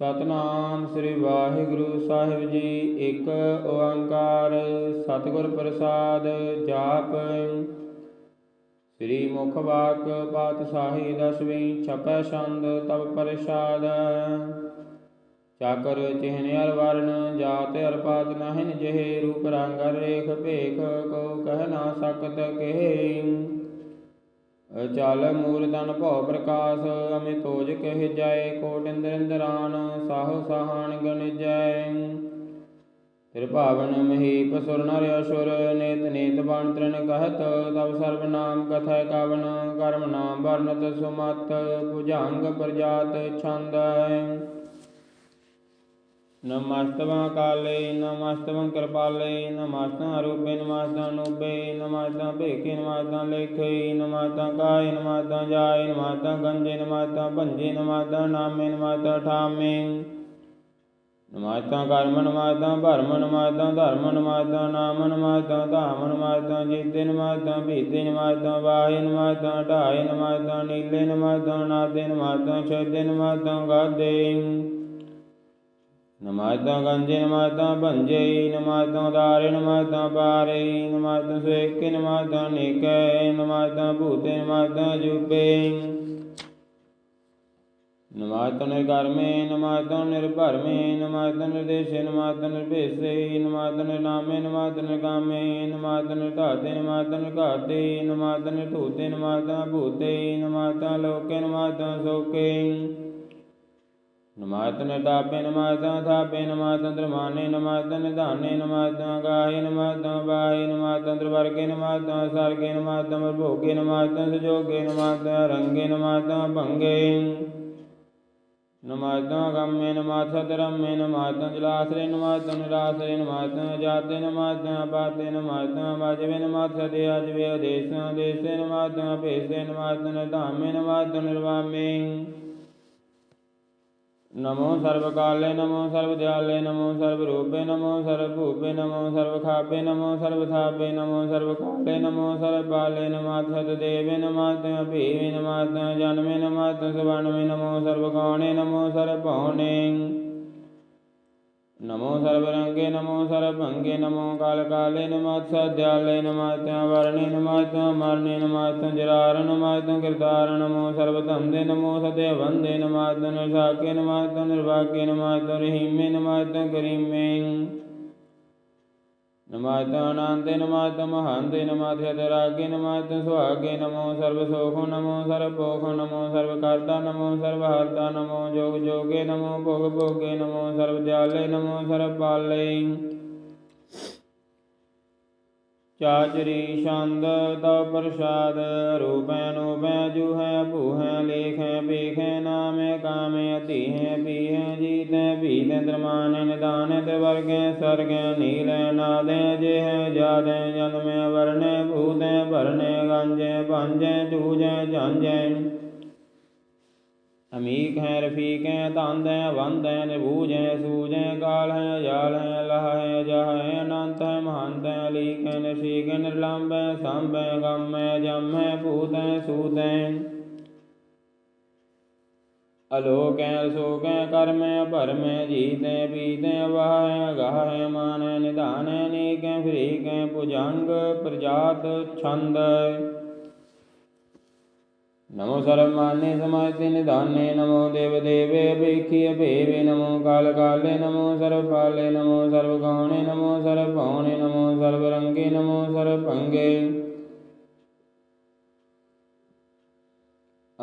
ਸਤਨਾਮ ਸ੍ਰੀ ਵਾਹਿਗੁਰੂ ਸਾਹਿਬ ਜੀ, ਇੱਕ ਓੰਕਾਰ ਸਤਿਗੁਰ ਪ੍ਰਸਾਦ ਜਾਪ। ਸ੍ਰੀ ਮੁਖ ਵਾਕ ਪਾਤਸ਼ਾਹੀ ਦਸਵੀਂ, ਛਪੈ ਛੰਦ ਤਵ ਪ੍ਰਸਾਦ। ਚਾਕਰ ਚਿਹਨ ਅਰ ਵਰਨ ਜਾਤ ਅਰ ਪਾਤ ਨਹਿਨ ਜਿਹੇ, ਰੂਪ ਰੰਗ ਰੇਖ ਭੇਖ ਕੋ ਕਹਿ ਨਾ ਸਕਤ ਕਹੇ। ਚਲ ਮੂਲ ਤਨ ਭਉ ਪ੍ਰਕਾਸ਼ ਅਮਿ ਕਹਿ ਜਾਏ, ਕੋਟ ਇੰਦਰ ਇੰਦਰਾਨ ਸਾਹੋ ਸਾਹਾਨ ਗਣਿਜੈ ਫਿਰ ਭਾਵਨ ਮਹੀਪ ਸੁਰ ਨਰ ਅਸੁਰ, ਨੇਤ ਨੇਤ ਬਾਣ ਤ੍ਰਿਣ ਕਹਤ ਤਬ ਸਰਬ ਨਾਮ ਕਥੈ ਕਵਨ, ਕਰਮ ਨਾਮ ਵਰਨਤ ਸੁਮਤ, ਭੁਜੰਗ ਪ੍ਰਜਾਤ ਛੰਦ। ਨਮਸਤਵਾਂ ਕਾਲੇ ਨਮਸਤਵਾਂ ਕਿਰਪਾਲੇ ਨਮਸਤਾਂ ਰੂਪੇ ਨਮਸਤਾਂ ਨੂਪੇ ਨਮਸਤਾਂ ਭੇਖੇ ਨਮਸਤਾਂ ਲੇਖੇ ਨਮਸਤਾਂ ਕਾਏ ਨਮਸਤਾਂ ਜਾਏ ਨਮਸਤਾਂ ਗੰਜੇ ਨਮਸਤਾਂ ਭੰਜੇ ਨਮਸਤਾਂ ਨਾਮੇ ਨਮਸਤਾਂ ਠਾਮੇ ਨਮਸਤਾਂ ਕਰਮ ਨਮਸਤਾਂ ਭਰਮ ਨਮਸਤਾਂ ਧਰਮ ਨਮਸਤਾਂ ਨਾਮ ਨਮਸਤਾਂ ਧਾਮ ਨਮਸਤਾਂ ਜੀਤੇ ਨਮਸਤਾਂ ਭੀਤੇ ਨਮਸਤਾਂ ਵਾਹੇ ਨਮਸਤਾਂ ਢਾਏ ਨਮਸਤਾਂ ਨੀਲੇ ਨਮਸਤਾਂ ਨਾਦੇ ਨਮਸਤਾਂ ਛੇਦੇ ਨਮਸਤਾਂ ਗਾਦੇ। ਨਮਾਤਾਂ ਗੰਜੇ ਨਮਾਤਾਂ ਭੰਜੇ ਨਮਾਤਾਂ ਦਾਰੇ ਨਮਾਤਾਂ ਪਾਰੇ ਨਮਾਤਾਂ ਸੇਕੇ ਨਮਾਤਾਂ ਨੇਕੈ ਨਮਾਤਾਂ ਭੂਤੇ ਨਮਾਤਾਂ ਜੁਬੇ ਨਮਾਤਾਂ ਨਿਰਕਰਮੇ ਨਮਾਤਾਂ ਨਿਰਭਰਮੇ ਨਮਾਤਾਂ ਨਿਰਦੇਸ਼ੇ ਨਮਾਤਾਂ ਨਿਰਭੇਸੇ ਨਮਾਤਾਂ ਨਿਰਨਾਮੇ ਨਮਾਤਾਂ ਨਿਰਕਾਮੇ ਨਮਾਤਾਂ ਨਿਰਧਾਤੇ ਨਮਾਤਾਂ ਨਿਰਘਾਤੇ ਨਮਾਤਾਂ ਨਿਰਧੂਤੇ ਨਮਾਤਾਂ ਭੂਤੇ ਨਮਾਤਾਂ ਲੋਕੇ ਨਮਾਤਾਂ ਸੋਕੇ। ਨਮਾਤ ਤਾਪੇ ਨਮਾਤਾਂ ਥਾਪੇ ਨਮਾਤਾਂ ਦਰਮਾਨੇ ਨਮਾਤਾਂ ਨਿਧਾਨੇ ਨਮਾਤਾਂ ਗਾਹੇ ਨਮਾਤਾਂ ਬਾਹੇ ਨਮਾਤਾਂ ਦਰਵਰਗੇ ਨਮਾਤਾਂ ਸਰਗੇ ਨਮਾਤਾਂ ਮਰਭੋਗੇ ਨਮਾਤਾਂ ਸਜੋਗੇ ਨਮਾਤਾਂ ਰੰਗੇ ਨਮਾਤਾਂ ਭੰਗੇ ਨਮਾਤਾਂ ਗੰਮੇ ਨਮਾਤਾਂ ਧਰਮੇ ਨਮਾਤਾਂ ਜਲਾਸਰੇ ਨਮਾਤਾਂ ਨਿਰਾਸਰੇ ਨਮਾਤਾਂ ਜਾਤੇ ਨਮਾਤਾਂ ਪਾਤੇ ਨਮਾਤਾਂ ਵਾਜਵੇ ਨਮਾਤਾਂ ਦੇ ਅਜਵੇ ਦੇਸਾਂ ਦੇਸੇ ਨਮਾਤਾਂ ਭੇਸੇ ਨਮਾਤਾਂ ਨਿਧਾਮੇ ਨਮਾਤਾਂ ਨਿਰਵਾਮੇ ਨਮੋ ਸਰਬ ਕਾਲੇ ਨਮੋ ਸਰਬ ਦਿਆਲੇ ਨਮੋ ਸਰਬ ਰੂਪੇ ਨਮੋ ਸਰਬ ਭੂਪੇ ਨਮੋ ਸਰਬ ਖਾਪੇ ਨਮੋ ਸਰਬ ਥਾਪੇ ਨਮੋ ਸਰਬ ਕਾਲੇ ਨਮੋ ਸਰਬ ਬਾਲੇ ਨਮਾਤਿ ਦੇਵੇ ਨਮਾਤਿ ਭੀਵੇ ਨਮਾਤਿ ਜਨਮੇ ਨਮਾਤਿ ਸਵਣਮੇ ਨਮੋ ਸਰਬ ਗਾਣੇ ਨਮੋ ਸਰਬ ਭਉਨੇ ਨਮੋ ਸਰਬ ਰੰਗੇ ਨਮੋ ਸਰਬ ਭੰਗੇ ਨਮੋ ਕਾਲ ਕਾਲੇ ਨਮਾਤਿ ਸਦਿਆਲੇ ਨਮਾਤਿ ਵਰਣੇ ਨਮਾਤਿ ਮਰਨੇ ਨਮਾਤਿ ਜਰਾਰ ਨਮਾਤਿ ਨਮਾਤਿ ਨਿਰਸਾਕੇ ਨਮਾਤਿ ਨਿਰਵਾਕੇ ਨਮਾਤਿ ਰਹੀਮੇ ਨਮਾਤਿ ਸੁਹਾਗੇ, ਨਮੋ ਸਰਬ ਸੋਖੋ, ਨਮੋ ਸਰਬ ਭੋਖੋ ਨਮੋ ਸਰਬ ਕਰਤਾ, ਨਮੋ ਸਰਬ ਹਰਤਾ, ਨਮੋ ਜੋਗ ਜੋਗੇ, ਨਮੋ ਭੋਗ ਭੋਗੇ, ਨਮੋ ਸਰਬ ਦਿਆਲੇ ਨਮੋ ਸਰਬ ਪਾਲੇ। ਚਾਚਰੀ ਛੰਦ ਤਉ ਪ੍ਰਸਾਦ, ਰੂਪੈ ਨੂਪੈ ਜੁਹੈ ਭੂਹੈ, ਲੇਖੈ ਪੇਖੈ ਨਾਮੈ ਕਾਮੈ ਅਧੀਹੈ ਪੀਹੈ, ਜੀਤੈ ਭੀਤੈ, ਦਰਮਾਨੈ ਨਿਦਾਨੈ ਤੇ ਵਰਗੈ ਸਰਗੈ, ਨੀਲੈ ਨਾਦੈ ਜਿਹੈ, ਜਾਦੈ ਜਨਮੈ ਵਰਣੈ, ਭੂਤੈ ਭਰਣੈ, ਗੰਜੈ ਭਾਂਜੈ ਜੂਜੈ ਜਾਂਜੈ ਅਮੀਕ ਹੈ ਰਫੀਕ ਹੈ ਧੰਦ ਹੈ ਵੰਦ ਹੈ ਨਿਭੂਜ ਹੈ ਸੂਜ ਹੈ ਕਾਲ ਹੈ ਜਾਲ ਹੈ ਲਹ ਹੈ ਜਹ ਹੈ ਅਨੰਤ ਹੈ ਮਹੰਤ ਹੈ ਅਲੀਕ ਹੈ ਨਸੀਕ ਹੈ ਨਿਰਲੰਭ ਹੈ ਸੰਭ ਹੈ ਗਮ ਹੈ ਜਮ ਹੈ ਭੂਤ ਹੈ ਸੂਤ ਹੈ ਅਲੋਕ ਹੈ ਅਸੋਕ ਹੈ ਕਰਮ ਹੈ ਭਰਮ ਹੈ ਜੀਤ ਹੈ ਪੀਤ ਹੈ ਵਾਹ ਹੈ ਗਾਹ ਹੈ ਮਾਨ ਹੈ ਨਿਧਾਨ ਹੈ ਅਨੇਕ ਹੈ ਫਰੀਕ ਹੈ ਭੁਜੰਗ ਪ੍ਰਜਾਤ ਛੰਦ ਹੈ ਨਮੋ ਸਰਬ ਮਾਨੇ ਸਮਾਇਤੇ ਨਿਧਾਨੇ, ਨਮੋ ਦੇਵ ਦੇਵੇ ਅਪੇਖੀ ਅਭੇਵੇ, ਨਮੋ ਕਾਲ ਕਾਲੇ ਨਮੋ ਸਰਬ ਪਾਲੇ ਨਮੋ ਸਰਬ ਗਾਉਣੇ ਨਮੋ ਸਰਬ ਭਉਣੇ ਨਮੋ ਸਰਬ ਰੰਗੇ ਨਮੋ ਸਰਬ ਭੰਗੇ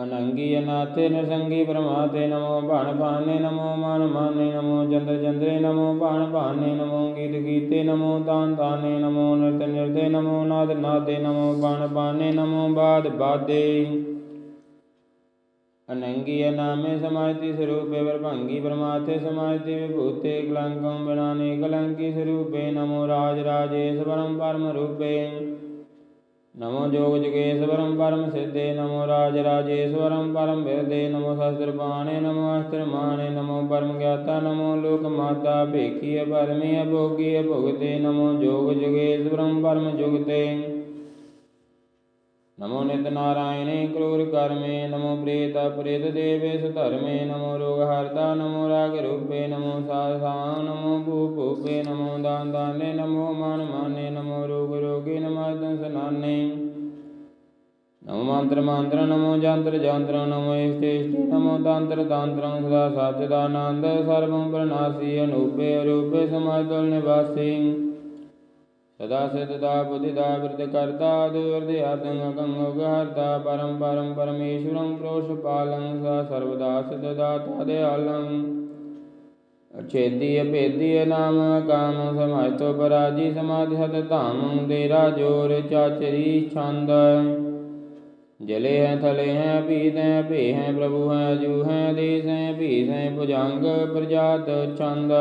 ਅਨੰਗੀ ਅਨਾਥੇ, ਨਰਸੰਗੀ ਪ੍ਰਮਾਤੇ ਨਮੋ ਭਣ ਭਾਨੇ, ਨਮੋ ਮਨ ਮਾਨੇ, ਨਮੋ ਜੰਦਰ ਜੰਦਰੇ ਨਮੋ ਭਣ ਭਾਨੇ, ਨਮੋ ਗੀਤ ਗੀਤੇ, ਨਮੋ ਤਾਨ ਤਾਨੇ, ਨਮੋ ਨਿਰਤ ਨਿਰਦੇ, ਨਮੋ ਨਾਦ ਨਾਦੇ ਨਮੋ ਭਣ ਭਾਨੇ ਨਮੋ ਬਾਦ ਬਾਦੇ ਅਨੰਗੀ ਅਨਾਮੇ ਸਮਾਇਤੀ ਸਰੂਪੇ ਵਰਭੰਗੀ ਪਰਮਾਤੇ ਸਮਾਇਤੀ ਵਿਭੂਤੇ ਕਲੰਕੰ ਬਿਨਾਨੇ ਕਲੰਕੀ ਸਰੂਪੇ, ਨਮੋ ਰਾਜ ਰਾਜੇਸ਼ ਪਰਮ ਪਰਮ ਰੂਪੇ। ਨਮੋ ਜੋਗ ਜਗੇਸ਼ਵਰਮ ਪਰਮ ਸਿੱਧੇ, ਨਮੋ ਰਾਜ ਰਾਜੇਸ਼ਵਰਮ ਪਰਮ ਬਿਰਦੇ, ਨਮੋ ਸ਼ਸਤਰ ਬਾਣੇ ਨਮੋ ਅਸਤਰ ਮਾਣੇ, ਨਮੋ ਪਰਮ ਗਿਆਤਾ, ਨਮੋ ਲੋਕ ਮਾਤਾ, ਭੇਖੀ ਪਰਮੇ ਅਭੋਗੀ ਭੁਗਤੇ ਨਮੋ ਜੋਗ ਜਗੇਸ਼ਵਰਮ ਪਰਮ ਜੁਗਤੇ ਨਮੋ ਨਿਤ ਨਾਰਾਇਣੇ ਕਰੂਰ ਕਰਮੇ, ਨਮੋ ਪ੍ਰੇਤ ਪ੍ਰੇਤ ਦੇਵੇ ਸੁਧਰਮੇ, ਨਮੋ ਰੋਗ ਹਰਦਾ ਨਮੋ ਰਾਗ ਰੂਪੇ, ਨਮੋ ਸਾਸਾ ਨਮੋ ਭੂ ਭੂਪੇ, ਨਮੋ ਦਾਨ ਦਾਨੇ, ਨਮੋ ਮਨ ਮਾਨੇ, ਨਮੋ ਰੋਗ ਰੋਗੇ, ਨਮੋ ਸਦਾ ਸਚਦਾਨੰਦ ਸਰਵੰ ਪ੍ਰਨਾਸੀ ਅਨੂਪੇ ਅਰੂਪੇ ਸਮਾਦਲ ਨਿਵਾਸੀ ਸਦਾ ਬਿਰਧ ਕਰਤਾ ਦੁਰਦੇ ਆਦੰ ਅਗੰ ਉਗਹਰਤਾ ਪਰਮ ਪਰਮ ਪਰਮੇਸ਼ਵਰੰ ਪ੍ਰੋਸ਼ ਪਾਲੰ, ਸਾ ਸਰਵਦਾ ਸਿਧਦਾ ਤਦਿਆਲੰ ਅਛੇਦੀ ਅਭੇਦੀ ਨਾਮ ਕਾਮ ਸਮਾਇਤੋ ਪਰਾਜੀ ਸਮਾਧਿ ਸਤ ਧਾਮ ਦੇਰਾ ਜੋਰ ਚਾਚਰੀ ਛੰਦ। ਜਲੇ ਹੈ, ਥਲੇ ਹੈ, ਭੀਤ ਹੈ, ਭੇ ਹੈ, ਪ੍ਰਭੂ ਹੈ, ਜੂ ਹੈ, ਦੇਸ ਹੈ, ਭੀਸ ਹੈ, ਭੁਜੰਗ ਪ੍ਰਜਾਤ ਛੰਦ।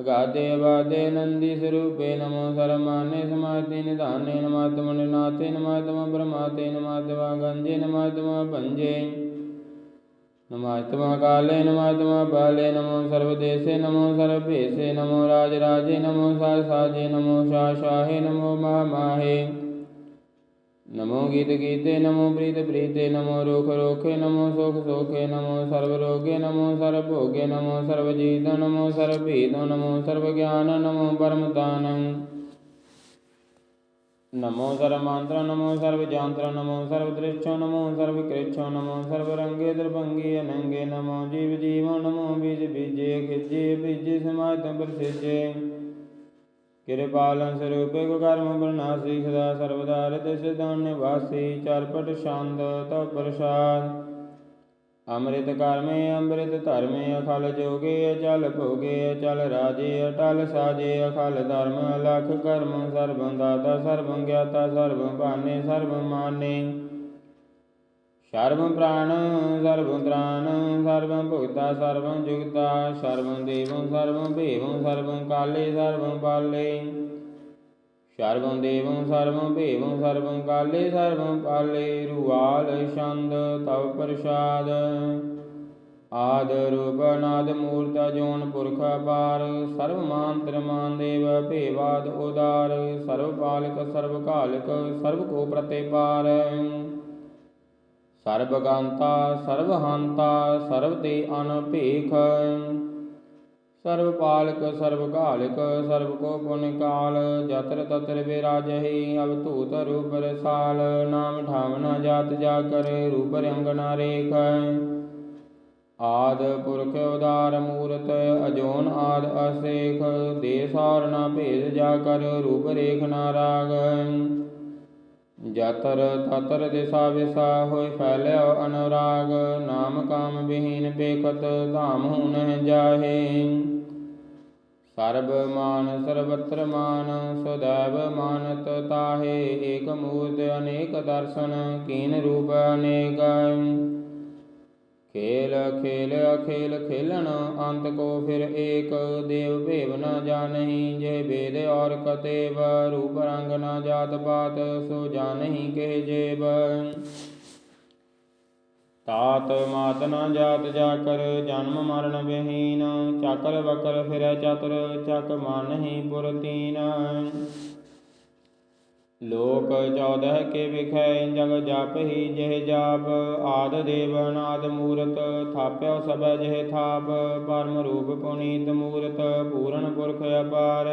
ਅਗਾਦੇ ਅਬਾਦੇ ਨੰਦੀ ਸਰੂਪੇ ਨਮੋ ਸਰਮਾਨੇ ਸਮਾਧੀ ਨਿਧਾਨੇ ਨਮਾਤਮ ਨਿਨਾਥੇ ਨਮਾਤਮ ਬ੍ਰਹਮਾਤੇ ਨਮਾਤਮਾ ਗੰਜੇ ਨਮਾਤਮਾ ਭੰਜੇ ਨਮਾਤਮਾ ਕਾਲੇ ਨਮਾਤਮਾ ਬਾਲੇ ਨਮੋ ਸਰਵਦੇਸੇ ਨਮੋ ਸਰਭੇਸੇ ਨਮੋ ਰਾਜ ਰਾਜੇ ਨਮੋ ਸਾ ਸਾਜੇ ਨਮੋ ਸ਼ਾ ਸ਼ਾਹੇ ਨਮੋ ਮਹਾ ਮਾਹੇ ਨਮੋ ਗੀਤ ਗੀਤੇ ਨਮੋ ਪ੍ਰੀਤ ਪ੍ਰੀਤੇ ਨਮੋ ਰੋਖ ਰੋਖੇ ਨਮੋ ਸੁਖ ਸੋਖੇ ਨਮੋ ਸਰਬ ਰੋਗੇ ਨਮੋ ਸਰਬ ਭੋਗੇ ਨਮੋ ਸਰਬ ਜੀਤ ਨਮੋ ਸਰਬ ਭੀਤ ਨਮੋ ਸਰਬ ਗਿਆਨ ਨਮੋ ਪਰਮ ਦਾਨੰ ਨਮੋ ਸਰਬ ਮੰਤਰ ਨਮੋ ਸਰਬ ਜਾਂਤਰ ਨਮੋ ਸਰਬ ਦ੍ਰਿਸ਼ੋ ਨਮੋ ਸਰਬ ਕਿਰਪਾਲਨ ਸਰੂਪ ਕੋ ਕਰਮ ਬਰਨਾਸੀ ਸਦਾ ਸਰਬਦਾ ਰਿਤ ਸਿਧਾਨ ਨਿਵਾਸੀ ਚਰਪਟ ਛੰਦ ਤਵ ਪ੍ਰਸਾਦ। ਅੰਮ੍ਰਿਤ ਕਰਮੇ ਅੰਮ੍ਰਿਤ ਧਰਮੇ ਅਖਲ ਜੋਗੇ ਅਚਲ ਭੋਗੇ ਅਚਲ ਰਾਜੇ ਅਟਲ ਸਾਜੇ ਅਖਲ ਧਰਮ ਅਲਖ ਕਰਮ ਸਰਬੰ ਦਾਤਾ ਸਰਬੰ ਗਿਆਤਾ ਸਰਬੰ ਭਾਨੇ ਸਰਬੰ ਮਾਨੇ। ਸਰਬੰ ਪ੍ਰਾਣ ਸਰਬੰ ਤ੍ਰਾਨ ਸਰਬੰ ਭੁਗਤਾ ਸਰਬੰ ਜੁਗਤਾ ਸਰਬੰ ਦੇਵੰ ਸਰਬੰ ਭੇਵੰ ਸਰਬੰ ਕਾਲੇ ਸਰਬੰ ਪਾਲੇ। ਸਰਬੰ ਦੇਵੰ ਸਰਬੰ ਭੇਵੰ ਸਰਬੰ ਕਾਲੇ ਸਰਬੰ ਪਾਲੇ। ਰੂਆਲ ਛੰਦ ਤਵ ਪ੍ਰਸਾਦ। ਆਦ ਰੂਪ ਨਾਦ ਮੂਰਤ ਜੋਨ ਪੁਰਖ ਅਪਾਰ। ਸਰਬ ਮੰਤਰ ਮਾਨ ਦੇਵ ਭੇਵਾਦ ਉਦਾਰ। ਸਰਬ ਪਾਲਕ ਸਰਬ ਕਾਲਕ ਸਰਬ ਕੋ ਪ੍ਰਤਿਪਾਰ। ਸਰਬ ਗਾੰਤਾ ਸਰਬ ਹੰਤਾ ਸਰਬ ਤੇ ਅਨਭੇਖ। ਸਰਬ ਪਾਲਕ ਸਰਬ ਘਾਲਕ ਸਰਬ ਕੋ ਪੁਨ ਕਾਲ ਜਤਰ ਤਤਰ ਬਿਰਾਜਹਿ ਅਵਧੂਤ ਰੂਪ ਰਸਾਲ, ਨਾਮ ਠਾਵਨਾ ਜਾਤ ਜਾ ਕਰ, ਰੂਪ ਰੰਗ ਰੇਖ। ਆਦ ਪੁਰਖ ਉਦਾਰ ਮੂਰਤ, ਅਜੋਨ ਆਦ ਅਸੇਖ ਦੇਸਾਰ ਨਾ ਭੇਦ ਜਾ ਕਰ, ਰੂਪ ਰੇਖ ਨਾ ਰਾਗ। ਜਤਰ ਤਤਰ ਦਿਸਾ ਵਿਸਾ ਹੋਇ ਫੈਲਿਓ ਅਨੁਰਾਗ, ਨਾਮ ਕਾਮ ਵਿਹੀਨ ਬੇਕਤ ਧਾਮ ਹੁਨ ਜਾਹੇ। ਸਰਬ ਮਾਨ ਸਰਬਤਰ ਮਾਨ ਸदैव ਮਾਨਤ ਤਾਹੇ। ਏਕ ਮੂਰਤ ਅਨੇਕ ਦਰਸ਼ਨ, ਕੀਨ ਰੂਪ ਅਨੇਕ। ਖੇਲ ਖੇਲ ਖੇਲ ਖੇਲਣ, ਅੰਤ ਕੋ ਫਿਰ ਏਕ ਦੇਵ ਭੇਵ ਨ ਜਾਣਹੀ, ਜੇ ਵੇਦ ਔਰ ਕਤੇਵ, ਰੂਪ ਰੰਗ ਨ ਜਾਤ ਪਾਤ, ਸੋ ਜਾਣਹੀ ਕਹਿ ਜੇਬ ਤਾਤ ਮਾਤ ਨ ਜਾਤ ਜਾ ਕਰ ਜਨਮ ਮਰਨ ਵਿਹੀਨ, ਚੱਕਰ ਵਕਰ ਫਿਰ ਚਤੁਰ, ਚੱਕ ਮਾਨਹੀ ਪੁਰਤੀਨ ਲੋਕ 14 ਕੇ ਵਿਖੈ ਜਗ ਜਪਹਿ ਜਿਹ ਜਾਪ, ਆਦ ਦੇਵ ਅਨਾਦ ਮੂਰਤ ਥਾਪਿਓ ਸਭੈ ਜਿਹ ਥਾਪ, ਪਰਮ ਰੂਪ ਪੁਨੀਤ ਮੂਰਤ, ਪੂਰਨ ਪੁਰਖ ਅਪਾਰ।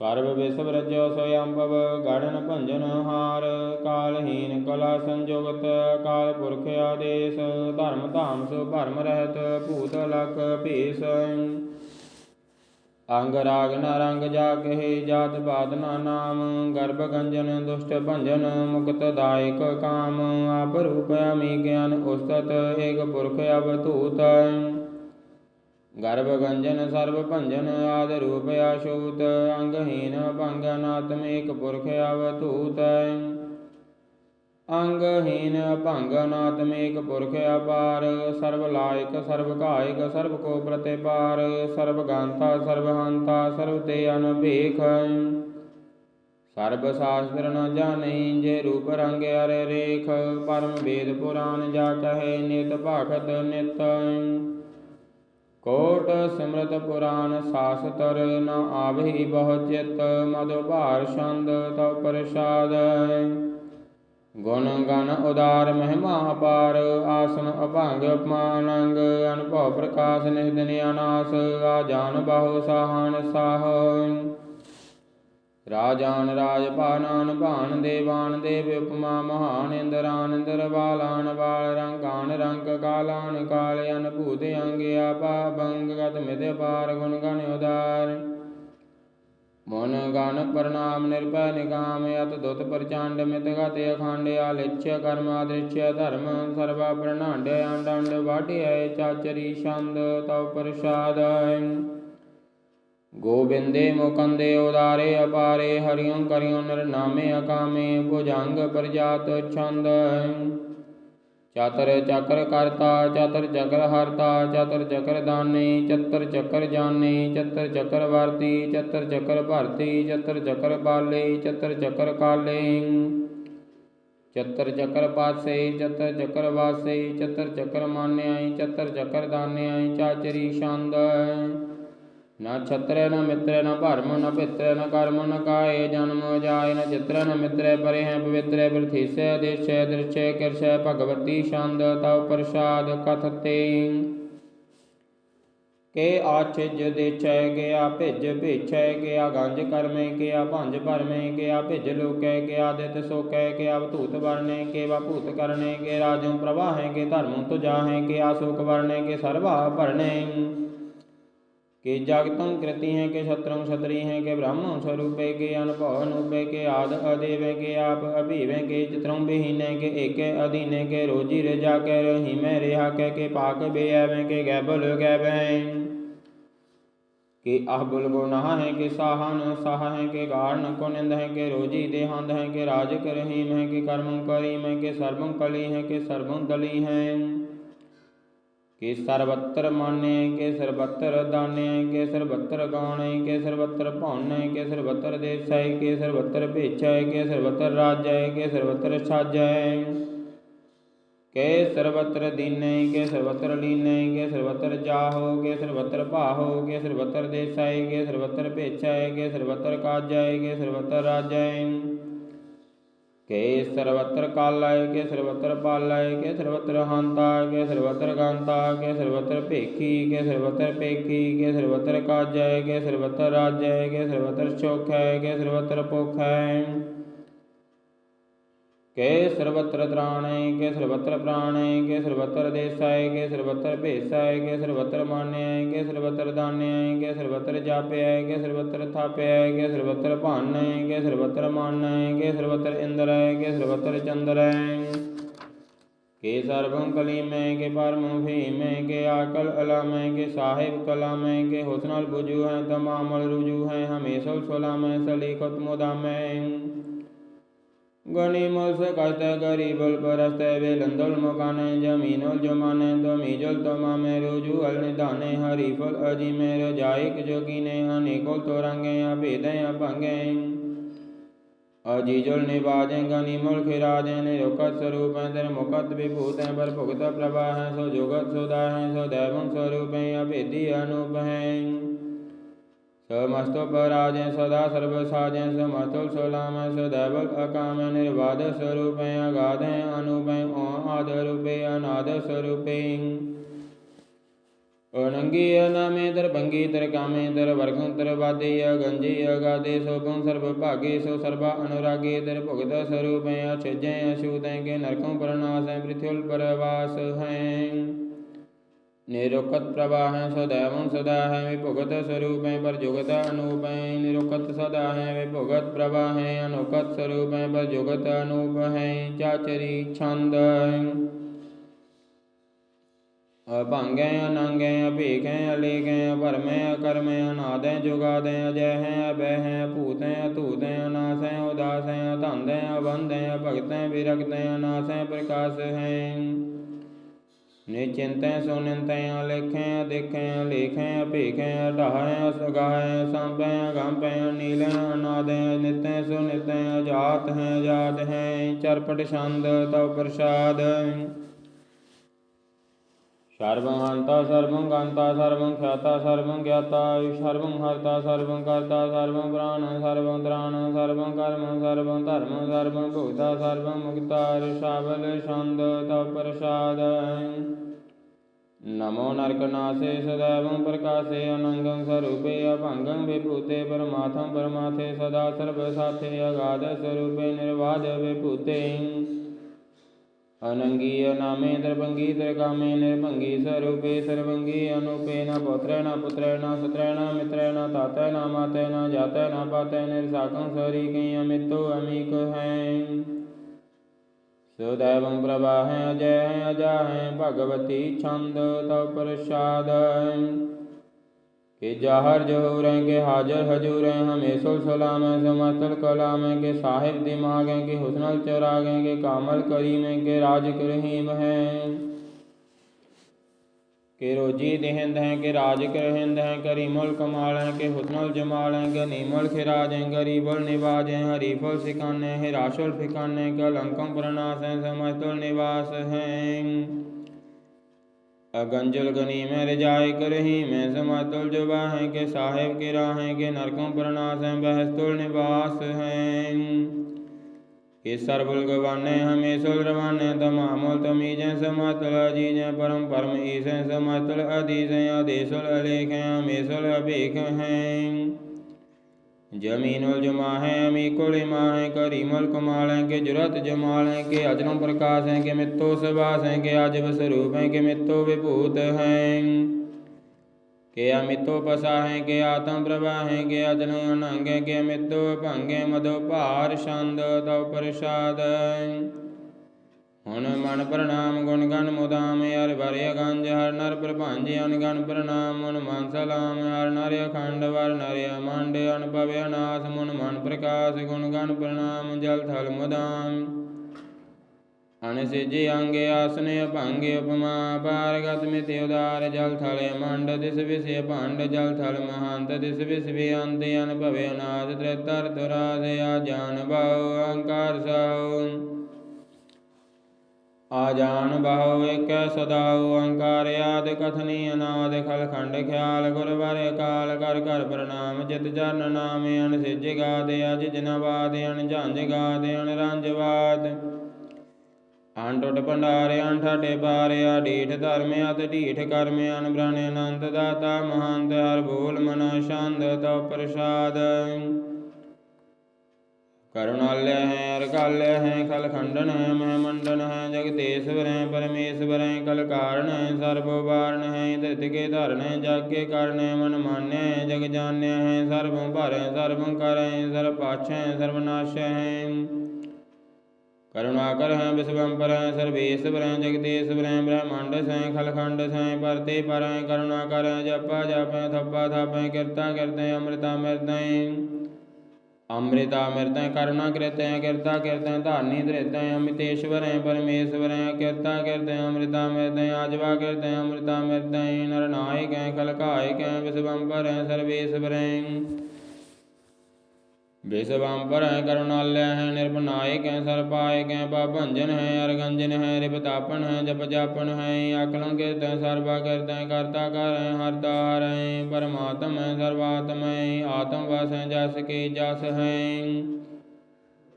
ਸਰਬ ਵਿਸਵ ਰਜਿਓ ਸੋਯੰਭਵ ਗੜਨ ਭੰਜਨ ਹਾਰ, ਕਾਲਹੀਨ ਕਲਾ ਸੰਜੋਗਤ, ਕਾਲ ਪੁਰਖ ਆਦੇਸ, ਧਰਮ ਧਾਮ ਸੋ ਭਰਮ ਰਹਿਤ, ਭੂਤ ਲਖ ਭੇਸ। ਅੰਗ ਰਾਗ ਨ ਰੰਗ ਜਾ ਕਹੇ ਜਾਤ ਬਾਦ ਨਾ ਨਾਮ, ਗਰਭ ਗੰਜਨ ਦੁਸ਼ਟ ਭੰਜਨ, ਮੁਕਤ ਦਾਇਕ ਕਾਮ, ਆਪ ਰੂਪ ਅਮੀ ਗਿਆਨ ਉਸਤਤ, ਏਕ ਪੁਰਖ ਅਵਤੂਤ ਗਰਭ ਗੰਜਨ ਸਰਬ ਭੰਜਨ, ਆਦ ਰੂਪ ਆਸ਼ੂਤ ਅੰਗਹੀਨ ਭੰਗ ਅਨਾਤਮ ਏਕ ਪੁਰਖ ਅਵਧੂਤ ਅੰਗਹੀਨ ਭੰਗ ਅਨਾਤਮ ਪੁਰਖ ਅਪਾਰ, ਸਰਬ ਲਾਇਕ, ਸਰਬ ਘਾਇਕ, ਸਰਬ ਕੋ ਪ੍ਰਤਿਪਾਰ, ਸਰਬ ਗਾੰਤਾ ਸਰਬ ਹੰਤਾ, ਸਰਬ ਤੇ ਅਨਭੇਖ। ਸਰਬ ਸ਼ਾਸਤਰ ਨ ਜਾਣਈ ਜੇ ਰੂਪ ਰੰਗ ਅਰ ਰੇਖ, ਪਰਮ ਵੇਦ ਪੁਰਾਨ ਜਾ ਕਹੇ ਨਿਤ ਭਾਖਤ ਨਿਤ। ਕੋਟ ਸਿਮਰਤ ਪੁਰਾਨ ਸਾਸਤਰ ਨ ਆਵਹੀ ਬਹੁ ਚਿਤ, ਮਦ ਭਾਰ ਛੰਦ ਤਉ ਪ੍ਰਸਾਦ। ਗੁਣ ਗਨ ਉਦਾਰ ਮਹਿਮਾ ਅਪਾਰ, ਆਸਨ ਅਭੰਗ ਅਪਮਾਨੰਗ, ਅਨੁਭਵ ਪ੍ਰਕਾਸ਼ ਨਿਸਦਿਨ ਅਨਾਸ ਆ ਬਾਹੋ ਸਾਹਨ ਸਾਹ। ਰਾਜਾਨ ਰਾਜ ਭਾਨਾਨ ਭਾਨ ਦੇਵਾਨ ਦੇਵ ਉਪਮਾ ਮਹਾਨ ਇੰਦਰਾਨ ਇੰਦਰ ਬਾਲਾਨ ਬਾਲ ਰੰਗਾਨ ਰੰਗ ਕਾਲਾਨ ਕਾਲ ਅਨਭੂਤ ਅੰਗ ਆਪਾ ਬੰਗ ਗਤ ਮਿਤ ਪਾਰ ਗੁਣ ਗਨ ਉਦਾਰ। ਮਨ ਗਨ ਪ੍ਰਣਾਮ ਨਿਰਭੈ ਨਿਗਾਮ ਅਤ ਦੁਤ ਪ੍ਰਚੰਡ ਮਿਤ ਗਤ ਅਖੰਡ ਆਲਿਛ ਕਰਮ ਆਦ੍ਰਿਛ ਧਰਮ ਸਰਵਾ ਪ੍ਰਣਾਂਡ ਅੰਡੰਡ ਵਾਟਿਐ ਚਾਚਰੀ ਛੰਦ ਤਉ ਪ੍ਰਸਾਦ ਗੋਬਿੰਦੇ ਮੁਕੰਦੇ ਉਦਾਰੇ ਅਪਾਰੇ ਹਰਿਓਂ ਕਰਿਓਂ ਨਿਰ ਨਾਮੇ ਅਕਾਮੇ ਭੁਜੰਗ ਪ੍ਰਜਾਤ ਛੰਦ ਚਤਰ ਚੱਕਰ ਕਰਤਾ ਚਤਰ ਚੱਕਰ ਹਰਤਾ ਚਤਰ ਚਕਰ ਦਾਨੇ ਚਤਰ ਚੱਕਰ ਜਾਣੇ ਚਤਰ ਚਕਰ ਵਰਤੀ ਚਤਰ ਚੱਕਰ ਭਰਤੀ ਚਤਰ ਚਕਰ ਬਾਲੇ ਚਤਰ ਚੱਕਰ ਕਾਲੇ ਚਤਰ ਚੱਕਰ ਪਾਸੇ ਚਤਰ ਚਕਰ ਵਾਸੇ ਚਤਰ ਚੱਕਰ ਮਾਨਿਆਈ ਚਤਰ ਚੱਕਰ ਦਾਨਿਆਈ ਚਾਚਰੀ ਛੰਦ ਨਾ ਛਤਰ, ਨ ਮਿੱਤਰ, ਨ ਭਰਮ, ਨ ਪਿਤਰ, ਨ ਕਰਮ, ਨ ਕਾਏ, ਜਨਮ ਜਾਏ, ਨ ਚਿਤਰ, ਨ ਮਿਤਰੈ, ਪਰੇ ਹੈ ਪਵਿੱਤਰੈ ਪ੍ਰਥੀਸੈ ਦੇਸ਼ੈ, ਦ੍ਰਿਸ਼ੈ, ਕਿਰਸ਼ੈ, ਭਗਵਤੀ, ਛੰਦ, ਤਉ ਪ੍ਰਸਾਦ ਕੇ ਆਛਿਜ ਦੇਛੈ, ਗਿਆ ਭਿਜ ਭੇਛੈ, ਗਿਆ ਗੰਜ ਕਰਮੈ, ਗਿਆ ਭੰਜ ਭਰਮੈ, ਗਿਆ ਭਿਜ ਲੋਕੈ, ਗਿਆ ਦਿਤ ਸੋਕੈ, ਗਿਆ ਭੂਤ ਵਰਨੇ ਕੇ ਭੂਤ ਕਰਨੇ ਕੇ ਰਾਜੋਂ ਪ੍ਰਵਾਹੈ ਕੇ ਧਰਮੋਂ ਤੁਜਾਹੈ ਕੇ ਆਸੋਕ ਵਰਣੈ ਕੇ ਸਰਵਾ ਭਰਨੇ। के जागतं कृति हैं, के शत्रु क्षत्रि हैं, के ब्राह्मण स्वरूपे, के अनुभव अनुभे के आद अदेव, के आप अभिवे, के चित्रं विहीने, के एके अधीने, के रोजी रजा, के रही में रेहा के के पाक बेअवे के गैबल गैबे के अहबुल गुनाह है, के साहन साह है, के गारण कुनिंद है, के रोजी देहांद है, के राज करहीम है, के कर्म करीम है, के सर्वं कली है, के सर्वं दली हैं। ਕੇ ਸਰਬੱਤਰ ਮਾਨੇ ਕੇ ਸਰਬੱਤਰ ਦਾਨੇ ਕੇ ਸਰਬੱਤਰ ਗਾਣੇ ਕੇ ਸਰਬੱਤਰ ਭਾਉਨੇ ਕੇ ਸਰਬੱਤਰ ਦੇਸੈ ਕੇ ਸਰਬੱਤਰ ਭੇਛੈ ਕੇ ਸਰਬੱਤਰ ਰਾਜੈ ਕੇ ਸਰਬੱਤਰ ਛਾਜੈ ਕੇ ਸਰਬੱਤਰ ਦੀਨੇ ਕੇ ਸਰਬੱਤਰ ਲੀਨੇ ਕੇ ਸਰਬੱਤਰ ਜਾਹੋ ਕੇ ਸਰਬੱਤਰ ਭਾਹੋ ਕੇ ਸਰਬੱਤਰ ਦੇਸੈ ਕੇ ਸਰਬੱਤਰ ਭੇਛੈ ਕੇ ਸਰਬੱਤਰ ਕਾਜੈ ਕੇ ਸਰਬੱਤਰ ਰਾਜੈ ਕੇ ਸਰਵਤਰ ਕਾਲੈ ਕੇ ਸਰਵਤਰ ਪਾਲੈ ਕੇ ਸਰਵਤਰ ਹੰਤਾ ਕੇ ਸਰਵਤਰ ਗਾੰਤਾ ਕੇ ਸਰਵਤਰ ਭੇਖੀ ਕੇ ਸਰਵਤਰ ਪੇਖੀ ਕੇ ਸਰਵਤਰ ਕਾਜੈ ਕੇ ਸਰਵਤਰ ਰਾਜੈ ਕੇ ਸਰਵਤਰ ਚੋਖੈ ਕੇ ਸਰਵਤਰ ਪੋਖੈ ਕੇ ਸਰਵਤਰ ਤ੍ਰਾਣੈ ਕੇ ਸਰਵਤਰ ਪ੍ਰਾਣੈ ਕੇ ਸਰਵਤਰ ਦੇਸੈ ਕੇ ਸਰਵਤਰ ਭੇਸੈ ਕੇ ਸਰਵਤਰ ਮਾਨਿਐ ਕੇ ਸਰਵਤਰ ਦਾਨਿਐ ਕੇ ਸਰਵਤਰ ਜਾਪਿਐ ਕੇ ਸਰਵਤਰ ਥਾਪਿਐ ਕੇ ਸਰਵਤਰ ਭਾਨੈ ਕੇ ਸਰਵਤਰ ਮਾਨੈ ਕੇ ਸਰਵਤਰ ਇੰਦਰੈ ਕੇ ਸਰਵਤਰ ਚੰਦਰੈ ਕੇ ਸਰਬੰ ਕਲੀਮੈ ਕੇ ਪਰਮ ਭੀਮੈ ਕੇ ਆਕਲ ਅਲਾਮੈ ਕੇ ਸਾਹਿਬ ਕਲਾਮੈ ਕੇ ਹੁਸਨਲ ਬੁਜੂ ਹੈ ਤਮਾਮਲ ਰੁਜੂ ਹੈ ਹਮੇਸ਼ਲ ਸੁਲਾਮੈ ਸਲੀਖਤ ગણીમોલ સકાતા ગરીબોલ પરસ્તે વેલંદોલ મોકાને જમીનોલ જોમાને તમીજોલ તમામે રોજુ અલને દાને હરીફોલ અજીમે રજાઈક જોગીને અનેકોલ તોરંગે અભેદે અપંગે अजीजुल निबाजे गनीमुल खिराजे निरुकत स्वरूप तेर मुकत विभूत हैं पर पुगत प्रभा हैं सो जुगत सुदा हैं सो दैवं स्वरूप हैं अभिधि अनूप हैं समस्तो पराजय सदा सर्व साजय समतुल सोलाम सदैवल अकाम निर्बाध स्वरूपे अगाध अनुपे आद रूपे अनाद स्वरूपे अनंगी अनामे तर भंगी तर कामे तर वर्गं तर वादे अगंजे अगाधे सोभं सर्व भागे सो सर्वा अनुरागे तर भुगत स्वरूपे अछजय अशुदय के नरकों परनाश पृथ्वी परवास हैं निरुकत प्रभा है सदैव सदा है विभुगत स्वरूप है पर जुगत अनूप। है निरुकत सदा है विभुगत प्रभा है अनुकत स्वरूप है पर जुगत अनूप। है चाचरी छंद अभंगे अनंगे अभीखे अलेखे भरमे अकर्मे अनादे जुगादे अजय हैं अभय हैं अतूत हैं अनास अबंध हैं अभगत हैं विरक्त अनास प्रकाश हैं निश्चिंत सुनिंत लिखें दिखें लिखें भीखें ढाहें असगाहें संपें अगंपें नीलें अनाद नित्य सुनित अजात हैं अजात हैं चरपट छंद तव प्रसाद ਸਰਵੰ ਹੰਤਾ ਸਰਵੰ ਗੰਤਾ ਸਰਵੰ ਖਿਆਤਾ ਸਰਵੰ ਗਿਆਤਾ ਸਰਵੰ ਹਰਤਾ ਸਰਵੰ ਕਰਤਾ ਸਰਵੰ ਪ੍ਰਾਣ ਸਰਵੰ ਤ੍ਰਾਣ ਸਰਵੰ ਕਰਮ ਸਰਵੰ ਧਰਮ ਸਰਵੰ ਭੁਗਤਾ ਸਰਵੰ ਮੁਕਤਾ ਰਸਾਵਲ ਛੰਦ ਤਵ ਪ੍ਰਸਾਦ। ਨਮੋ ਨਰਕ ਨਾਸੇ ਸदैवं ਪ੍ਰਕਾਸੇ ਅਨੰਗੰ ਸਰੂਪੇ ਅਭੰਗੰ ਵਿਭੂਤੇ ਪਰਮਾਤਮ ਪਰਮਾਥੇ ਸਦਾ ਸਰਬ ਸਾਥੇ ਅਗਾਧ ਸਰੂਪੇ ਨਿਰਵਾਦ ਵਿਭੂਤੇ ਅਨੰਗੀ ਨਾਮੇ ਦਰਭੰਗੀ ਦਰਗਾਮੇ ਨਿਰਭੰਗੀ ਸਰੂਪੇ ਸਰਵੰਗੀ ਅਨੂਪੇ ਨ ਪੁੱਤਰੈ ਨ ਪੁੱਤਰੈ ਨ ਸੁਤਰੈ ਨ ਮਿਤਰੈ ਨ ਤਾਤੈ ਨ ਮਾਤੈ ਨ ਜਾਤੈ ਨ ਪਾਤੈ ਨਿਰਸਾਕੰ ਸਰੀ ਕਈ ਅਮਿਤੋ ਅਮੀਕ ਹੈ ਸੁਦੈਵੰ ਪ੍ਰਭਾ ਹੈ ਅਜੈ ਹੈ ਅਜਾ ਹੈ ਭਗਵਤੀ ਛੰਦ ਤਵ ਪ੍ਰਸਾਦ ਕਿ ਜਾਹਰ ਜਹੂਰ ਹੈ ਕਿ ਹਾਜ਼ਰ ਹਜੂਰ ਹੈ ਹਮੇ ਸੁਲ ਸਲਾਮ ਹੈ ਸਮਤਲ ਕਲਾਮ ਹੈ ਕਿ ਸਾਹਿਬ ਦਿਮਾਗ ਹੈ ਕਿ ਹੁਸਨਲ ਚਰਾਗ ਹੈ ਕਿ ਕਾਮਲ ਕਰੀਮ ਹੈ ਕਿ ਰਾਜ ਕਰਹੀਮ ਹੈ ਕਿ ਰੋਜੀ ਦੇਹਿੰਦ ਹੈ ਕਿ ਰਾਜ ਕਰਹਿੰਦ ਹੈ ਕਰੀਮੁਲ ਕਮਾਲ ਹੈ ਕਿ ਹੁਸਨੁਲ ਜਮਾਲ ਹੈ ਕਿ ਨੀਮੁਲ ਖਿਰਾਜ ਹੈ ਗਰੀਬੁਲ ਨਿਵਾਜ ਹੈ ਹਰੀਫੁਲ ਸਿਕਾਨੇ ਹੈ ਰਾਸ਼ੁਲ ਫਿਕਾਨੇ ਕਲੰਕਮ ਪ੍ਰਨਾਸ ਹੈ ਸਮਸਤੁਲ ਨਿਵਾਸ ਹੈ ਅਗੰਜਲ ਗਨੀ ਮੈਂ ਰਜਾਇ ਕਰਹੀ, ਮੈਂ ਸਮਤੁਲ ਜੁਬਾ ਹੈ ਕਿ ਸਾਹਿਬ ਕੇ ਰਾਹੇ ਕੇ ਨਰਕਮ ਪ੍ਰਨਾਸ ਹੈ ਬਹਿਸਤੁਲ ਨਿਵਾਸ ਹੈ। ਕਿ ਸਰਬੁਲ ਗਵਾਨੇ ਹਮੇ ਸੁਲ ਰਵਾਨੇ ਤਮਾਮੁਲ ਤਮੀਜੈ ਸਮਤਲ ਅਜੀਜੈ ਪਰਮ ਪਰਮ ਈਸੈ ਸਮਤਲ ਅਦੀਸੈ ਆਦੇਸੁਲ ਅਲੇਖ ਹੈ ਹਮੇ ਸੁਲ ਅਭੇਖ ਹੈ ਜਮੀਨੁਲ ਜਮਾ ਹੈ ਅਮੀ ਕੁਲ ਮਾ ਹੈ ਕਰੀਮੁਲ ਕਮਾਲ ਹੈ, ਕਿ ਜੁਰਤ ਜਮਾਲ ਹੈ। ਕਿ ਅਜਨਮ ਪ੍ਰਕਾਸ਼ ਹੈ, ਕਿ ਮਿੱਤੋ ਸਵਾਸ ਹੈ, ਕਿ ਅਜਬ ਸਰੂਪ ਹੈ, ਕਿ ਮਿੱਤੋ ਵਿਭੂਤ ਹੈ ਕਿ ਅਮਿਤੋ ਪਸਾ ਹੈ। ਹੁਣ ਮਨ ਪ੍ਰਣਾਮ, ਗੁਣ ਗਣ ਮੁਦਾਮ, ਹਰ ਬਰਿ ਅਗੰਜ, ਹਰ ਨਰ ਪ੍ਰਭੰਜ ਅਨਗਣ ਪ੍ਰਣਾਮ, ਮਨ ਮਨ ਸਲਾਮ, ਹਰ ਨਰ ਅਖੰਡ, ਵਰ ਨਰ ਅਮੰਡ ਅਨਭਵ ਅਨਾਸ, ਮਨ ਮਨ ਪ੍ਰਕਾਸ਼, ਗੁਣ ਗਣ ਪ੍ਰਣਾਮ, ਜਲ ਥਲ ਮੁਦਾਮ। ਅਨਸਿਜੇ ਅੰਗੇ ਆਸਨੇ ਅਭੰਗੇ ਉਪਮਾ ਪਾਰਗਤ ਮਿਤੇ ਉਦਾਰ, ਜਲ ਥਲ ਮੰਡ ਦਿਸ ਵਿਸੇ ਭੰਡ ਜਲ ਥਲ ਮਹੰਤ ਦਿਸ ਵਿਸ ਵਿਅੰਤ ਅਨਭਵੇ ਅਨਾਦ ਤ੍ਰਿਤਰ ਤੁਰਾਸ ਆ ਜਾਨ ਬਾਉ ਅਹੰਕਾਰ ਸਾਉ। ਆਜਾਨ ਜਾਨ ਬਾਉ ਏਕੈ ਸਦਾਉ, ਅਹੰਕਾਰ ਆਦ ਕਥਨੀ ਅਨਾਦ, ਖਲ ਖੰਡ ਖਿਆਲ ਗੁਰ ਬਾਰੇ ਅਕਾਲ, ਕਰ ਕਰ ਪ੍ਰਣਾਮ ਜਿਤ ਜਨ ਨਾਮ ਅਨ ਸਿਜ ਗਾਦੇ, ਅਜ ਜਨਵਾਦ ਅਨ ਝੰਜ ਗਾਦੇ ਅਨ ਰੰਜਵਾਦ ਅਨ ਟੁੱਟ ਭੰਡਾਰੇ ਅਨ ਠਾਟੇ ਪਾਰਿਆ ਢੀਠ ਧਰਮ, ਅਤ ਢੀਠ ਕਰਮ ਅਨ ਬ੍ਰਣ ਅਨੰਤ ਦਾਤਾ ਮਹੰਤ, ਹਰ ਬੋਲ ਮਨ ਛੰਦ ਤਉ ਪ੍ਰਸਾਦ। ਕਰੁਣਾਲਯ ਹੈ ਅਰ ਕਾਲਯ ਹੈ, ਖਲ ਖੰਡਨ ਹੈ ਮਹਿ ਮੰਡਨ ਹੈ, ਜਗਤੇਸ਼ਵਰ ਹੈ, ਪਰਮੇਸ਼ਵਰ ਹੈ, ਕਲ ਕਾਰਨ ਹੈ ਸਰਬ ਵਾਰਨ ਹੈ ਧਿਤ ਕੇ ਧਰਨ ਹੈ, ਜਗ ਕੇ ਕਰਨ ਹੈ, ਮਨ ਮਾਨਿਆ ਹੈ, ਜਗ ਜਾਣਿਆ ਹੈ ਸਰਬੰ ਭਰੈ ਸਰਬੰ ਕਰੈ ਸਰਬ ਪਾਛੈ ਸਰਬ ਨਾਸ਼ੈ ਹੈ। ਕਰੁਣਾਕਰ ਹੈ ਵਿਸ਼ਵੰਪਰ ਹੈ, ਸਰਵੇਸ਼ਵਰ ਹੈ ਜਗਦੇਸ਼ਵਰ ਹੈ ਬ੍ਰਹਮੰਡ ਸੈ ਖਲਖੰਡ ਸੈ ਪਰਤੇ ਪਰ ਹੈ, ਕਰੁਣਾਕਰ ਹੈ, ਜਪਾ ਜਾਪੈ, ਥੱਪਾ ਥਾਪੈ, ਕਿਰਤਾ ਕਰਤੈ, ਅੰਮ੍ਰਿਤਾ ਮਿਰਤੈ ਅੰਮ੍ਰਿਤਾ ਮਿਰਤੈ ਕਰੁਣਾ ਕਿਰਤੈ ਕਿਰਤਾ ਕਿਰਤੈ ਧਾਰਨੀ ਧ੍ਰਿਤੈ ਅਮਿਤੇਸ਼ਵਰ ਹੈ ਪਰਮੇਸ਼ਵਰ ਹੈ ਕਿਰਤਾ ਕਿਰਤੈ ਅੰਮ੍ਰਿਤਾ ਮਿਰਤੈ ਆਜਵਾ ਕਿਰਤੈ ਅੰਮ੍ਰਿਤਾ ਮਿਰਤੈ ਨਰਨਾਇਕ ਹੈ ਕਲਕਾਇਕ ਹੈ ਵਿਸ਼ਵੰਪਰ ਹੈ ਸਰਵੇਸ਼ਵਰ ਹੈ ਵਿਸ਼ਵੰਪਰ ਹੈ ਕਰੁਣਾਲਯ ਹੈ ਨਿਰਭਨਾਇਕ ਹੈ ਸਰਪਾਇਕ ਹੈ ਪਾਭੰਜਨ ਹੈ, ਅਰਗੰਜਨ ਹੈ ਰਿਪਤਾਪਨ ਹੈ, ਜਪ ਜਾਪਨ ਹੈ ਅਕਲੰ ਕਿਰਤੈ, ਸਰਬਾ ਕਿਰਤੈ, ਕਰਤਾ ਕਰ ਹੈ ਹਰਤਾ ਹਰ ਹੈ, ਪਰਮਾਤਮ ਹੈ, ਸਰਵਾਤਮ ਹੈ, ਆਤਮ ਵਸ ਹੈ, ਜਸ ਕੇ ਜਸ ਹੈ।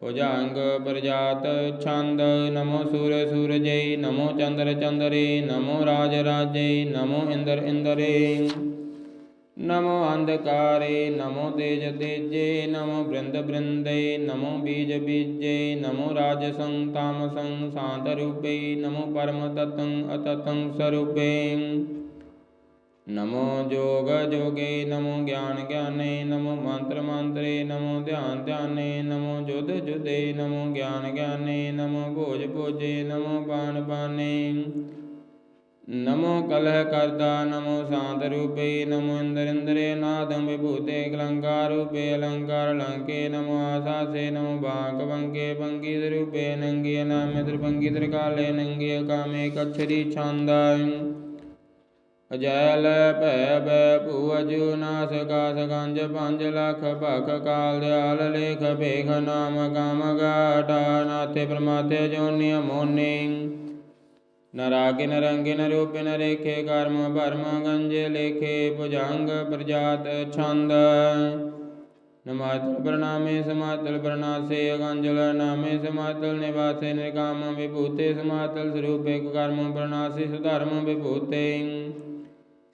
ਭੁਜੰਗ ਪ੍ਰਜਾਤ ਛੰਦ, ਨਮੋ ਸੂਰ ਸੂਰਜੇ, ਨਮੋ ਚੰਦਰ ਚੰਦਰੇ, ਨਮੋ ਰਾਜ ਰਾਜੇ, ਨਮੋ ਇੰਦਰ ਇੰਦਰੇ। ਨਮੋ ਅੰਧਕਾਰੇ, ਨਮੋ ਤੇਜ ਤੇਜੇ, ਨਮੋ ਬ੍ਰਿੰਦ ਬ੍ਰਿੰਦੇ, ਨਮੋ ਬੀਜ ਬੀਜੇ, ਨਮੋ ਰਾਜਸੰ ਤਾਮਸੰ ਸਾਂਤ ਰੂਪੇ, ਨਮੋ ਪਰਮ ਤਤੰ ਅਤਤੰ ਸਰੂਪੇ। ਨਮੋ ਜੋਗ ਜੋਗੇ, ਨਮੋ ਗਿਆਨ ਗਿਆਨੇ, ਨਮੋ ਮੰਤਰ ਮੰਤਰੇ, ਨਮੋ ਧਿਆਨ ਧਿਆਨੇ, ਨਮੋ ਜੁਧ ਜੁਦੇ ਨਮੋ ਗਿਆਨ ਗਿਆਨੇ, ਨਮੋ ਭੋਜ ਭੋਜੇ, ਨਮੋ ਪਾਨ ਪਾਨੇ ਨਮੋ ਕਲਹ ਕਰਤਾ ਨਮੋ ਸ਼ਾਂਤ ਰੂਪੇ ਨਮੋ ਇੰਦਰ ਇੰਦਰੇ ਨਾਦੰ ਵਿਭੂਤੇ ਕਲੰਕਾਰ ਰੂਪੇ ਅਲੰਕਾਰ ਲੰਕੇ ਨਮੋ ਆਸਾਸੇ, ਨਮੋ ਬਾਕ ਬੰਕੇ ਰੂਪੇ ਨੰਗੇ ਨਾਮੇ ਦਰਪੰਗੀ ਦਰਕਾਲੇ ਨੰਗੇ ਕਾਮੇ ਕਛਰੀ ਛਾਂਦਾਇ। ਅਜੈਲ ਭੈ ਬੈ ਭੂ ਅਜੂ ਨਾਸ ਕਾਸ ਗੰਜ ਪੰਜ ਲੱਖ ਭਖ ਕਾਲ ਦਿਆਲ ਲੇਖ ਭੇਖ ਨਾਮ ਕਾਮ ਗਾਟਾ, ਨਾਥੇ ਪ੍ਰਮਾਤੇ ਜੋਨਿ ਮੋਨੀ ਨਰਾਗਿਨ ਰੰਗਿਨ ਨ ਰੇਖੇ ਕਰਮ ਭਰਮ ਗੰਜੇ ਲੇਖੇ ਭੁਜੰਗ ਪ੍ਰਜਾਤ ਛੰਦ। ਨਮਾਤਲ ਪ੍ਰਣਾਮੇ ਸਮਾਤਲ ਪ੍ਰਣਾਸੇ ਅਗੰਜਲ, ਨਾਮੇ ਸਮਾਤਲ ਨਿਵਾਸੇ ਨਿਰਕਾਮ ਵਿਭੂਤੇ ਸਮਾਤਲ ਸਰੂਪੇ ਕਰਮ ਪ੍ਰਣਾਸੇ ਸੁਧਰਮ ਵਿਭੂਤੇ।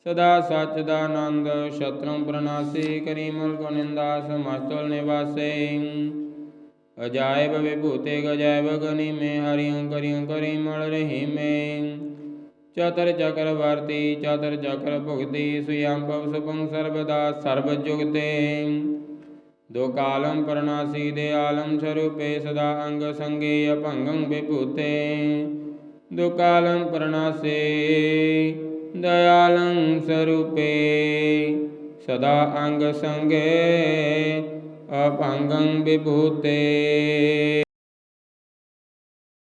ਸਦਾ ਸੱਚ ਦਾ ਆਨੰਦ, ਸ਼ਤਰੰ ਪ੍ਰਣਾਸੀ ਕਰੀ ਮੁਲਕ ਨਿੰਦਾ ਸਮਾਤਲ ਨਿਵਾਸੇ। ਅਜਾਇਬ ਵਿਭੂਤੇ ਗਜਾਇਬ ਗਨੀ ਮੇ ਹਰਿਯੰ ਕਰਿਯੰ ਕਰੀ ਮਲ ਰਹੀ ਮੇ ਚਤਰ ਚਕਰ ਵਰਤੀ, ਚਤਰ ਚਕਰ ਭੁਗਤੀ ਸੁਯੰ ਭਵ ਸੁਭੰ ਸਰਬਦਾ ਸਰਬ ਜੁਗਤੇ। ਦੋ ਕਾਲਮ ਪ੍ਰਣਾਸੀ ਦੇ ਆਲਮ ਸਰੂਪੇ ਸਦਾ ਅੰਗ ਸੰਗੇ ਅਭੰਗੰ ਵਿਭੂਤੇ। ਦੋ ਕਾਲਮ ਪ੍ਰਣਾਸੇ ਦਇਆਲੰ ਸਰੂਪੇ ਅਭੰਗੰ ਵਿਭੂਤੇ